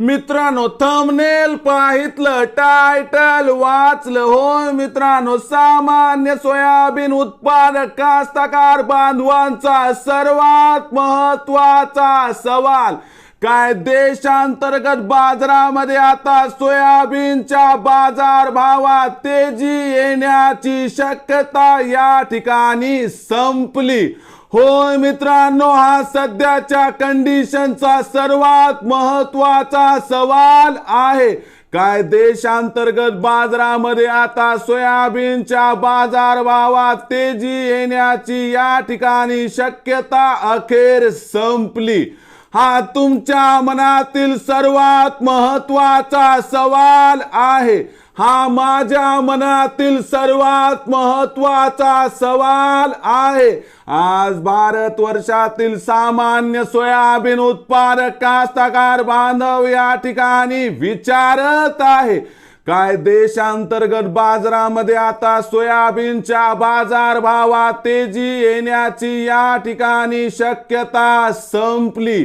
मित्रांनो thumbnail पाहितलं title वाचलं. होय मित्रांनो सामान्य सोयाबीन उत्पादक कास्तकार बांधवांचा सर्वात महत्त्वाचा सवाल काय देशांतर्गत बाजारामध्ये आता सोयाबीनच्या बाजार भावात तेजी येण्याची शक्यता या ठिकाणी संपली? होय मित्रांनो हा सध्याच्या कंडिशनचा सर्वात महत्त्वाचा सवाल आहे. काय देशांतर्गत बाजारामध्ये आता सोयाबीनच्या बाजारभावात तेजी येण्याची या ठिकाणी शक्यता अखेर संपली. हा तुमच्या मनातील सर्वात महत्त्वाचा सवाल आहे. हा माझ्या मनातील सर्वात महत्त्वाचा सवाल आहे. आज भारत वर्षातील सामान्य सोयाबीन उत्पादक कास्तकार बांधव या ठिकाणी विचारत आहे. काय देशांतर्गत बाजारामध्ये आता सोयाबीनच्या बाजार भावात तेजी येण्याची या ठिकाणी शक्यता संपली?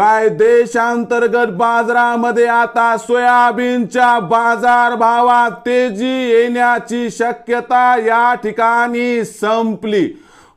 काय देशांतर्गत बाजारामध्ये आता सोयाबीनच्या बाजार भावात तेजी येण्याची शक्यता या ठिकाणी संपली.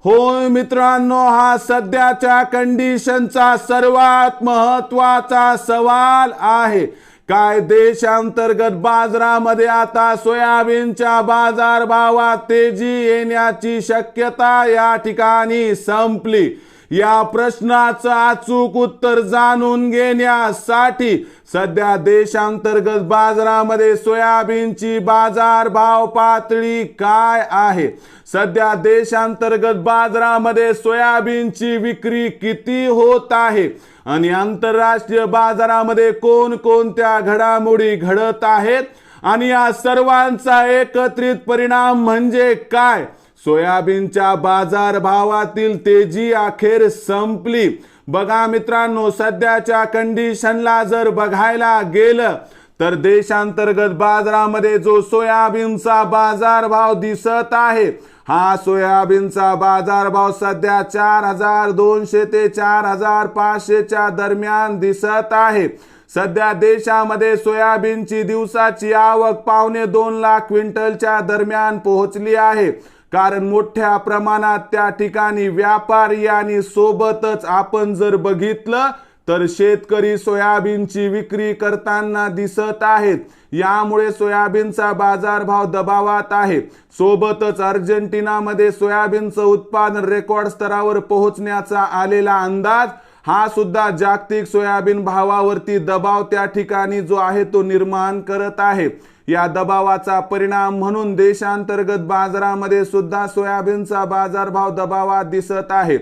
होय मित्रांनो हा सध्याच्या कंडिशनचा सर्वात महत्त्वाचा सवाल आहे. काय देशांतर्गत बाजारामध्ये आता सोयाबीनच्या बाजार भावात तेजी येण्याची शक्यता या ठिकाणी संपली. या प्रश्नाचं अचूक उत्तर जाणून घेण्यासाठी सध्या देशांतर्गत बाजारामध्ये सोयाबीनची बाजार भाव पातळी काय आहे? सध्या देशांतर्गत बाजारामध्ये सोयाबीनची विक्री किती होत आहे? आणि आंतरराष्ट्रीय बाजारामध्ये कोणकोणत्या घडामोडी घडत आहेत? आणि या सर्वांचा एकत्रित परिणाम म्हणजे काय? सोयाबीनच्या बाजार भावातील तेजी अखेर संपली. बघा मित्रांनो सध्याच्या कंडिशनला जर बघायला गेलं तर देशांतर्गत बाजारामध्ये जो सोयाबीनचा बाजार भाव दिसत आहे हा सोयाबीनचा बाजार भाव सध्या चार हजार दोनशे ते चार हजार पाचशेच्या दरम्यान दिसत आहे. सध्या देशामध्ये सोयाबीनची दिवसाची आवक पावणे दोन लाख क्विंटलच्या दरम्यान पोहोचली आहे. कारण मोठ्या प्रमाणात त्या ठिकाणी व्यापारी आणि सोबतच आपण जर बघितलं तर शेतकरी सोयाबीनची विक्री करताना दिसत आहेत. यामुळे सोयाबीनचा बाजारभाव दबावात आहे. सोबतच अर्जेंटिनामध्ये सोयाबीनचं उत्पादन रेकॉर्ड स्तरावर पोहोचण्याचा आलेला अंदाज हा सुद्धा जागतिक सोयाबीन भावावरती दबाव त्या ठिकाणी जो आहे तो निर्माण करत आहे. या दबावाचा परिणाम म्हणून देशांतर्गत बाजारामध्ये सुद्धा सोयाबीनचा बाजारभाव दबावात दिसत आहे.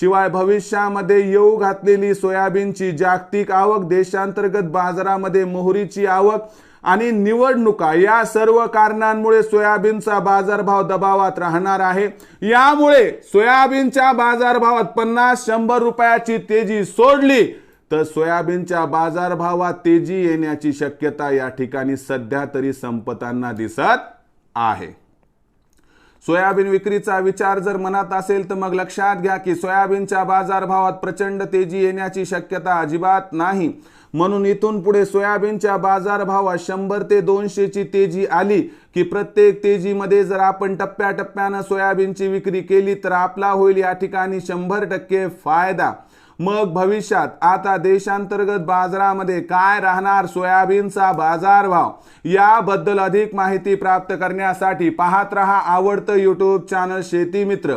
शिवाय भविष्यामध्ये येऊ घातलेली सोयाबीनची जागतिक आवक देशांतर्गत बाजारामध्ये मोहरीची आवक आणि निवडणुका या सर्व कारणांमुळे सोयाबीनचा बाजारभाव दबावात राहणार आहे. यामुळे सोयाबीनच्या बाजारभावात पन्नास शंभर रुपयाची तेजी सोडली. तर सोयाबीनच्या बाजारभावात तेजी येण्याची शक्यता या ठिकाणी सध्या तरी संपताना दिसत आहे. सोयाबीन विक्रीचा विचार जर मनात असेल तर मग लक्षात घ्या की सोयाबीनच्या बाजारभावात प्रचंड तेजी येण्याची शक्यता अजिबात नाही. म्हणून इथून पुढे सोयाबीनच्या बाजारभावात शंभर ते दोनशेची तेजी आली की प्रत्येक तेजीमध्ये जर आपण टप्प्याटप्प्यानं सोयाबीनची विक्री केली तर आपला होईल या ठिकाणी शंभर टक्के फायदा. मग भविष्यात आता देशांतर्गत बाजारामध्ये काय राहणार सोयाबीनचा बाजारभाव? याबद्दल अधिक माहिती प्राप्त करण्यासाठी पाहत रहा आवडतं यूट्यूब चॅनल शेती मित्र.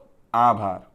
આભાર.